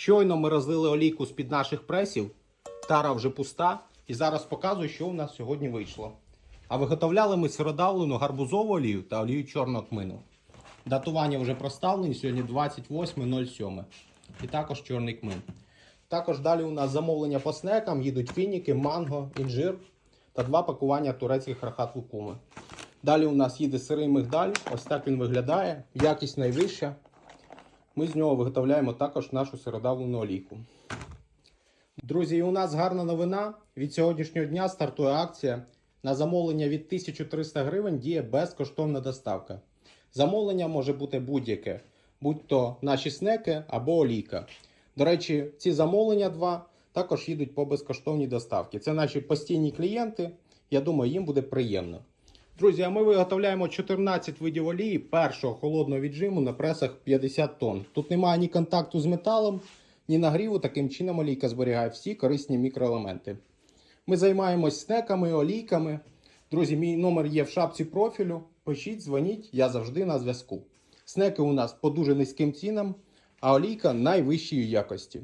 Щойно ми розлили олійку з-під наших пресів, тара вже пуста, і зараз показую, що у нас сьогодні вийшло. А виготовляли ми сиродавлену гарбузову олію та олію чорного кмину. Датування вже проставлені сьогодні 28.07. І також чорний кмин. Також далі у нас замовлення по снекам, їдуть фініки, манго, інжир та два пакування турецьких рахат лукуми. Далі у нас їде сирий мигдаль, ось так він виглядає, якість найвища. Ми з нього виготовляємо також нашу сиродавлену олійку. Друзі, і у нас гарна новина. Від сьогоднішнього дня стартує акція. На замовлення від 1300 гривень діє безкоштовна доставка. Замовлення може бути будь-яке, будь-то наші снеки або олійка. До речі, ці замовлення два також їдуть по безкоштовній доставці. Це наші постійні клієнти. Я думаю, їм буде приємно. Друзі, а ми виготовляємо 14 видів олії першого холодного віджиму на пресах 50 тонн. Тут немає ні контакту з металом, ні нагріву. Таким чином олійка зберігає всі корисні мікроелементи. Ми займаємось снеками, олійками. Друзі, мій номер є в шапці профілю. Пишіть, дзвоніть, я завжди на зв'язку. Снеки у нас по дуже низьким цінам, а олійка найвищої якості.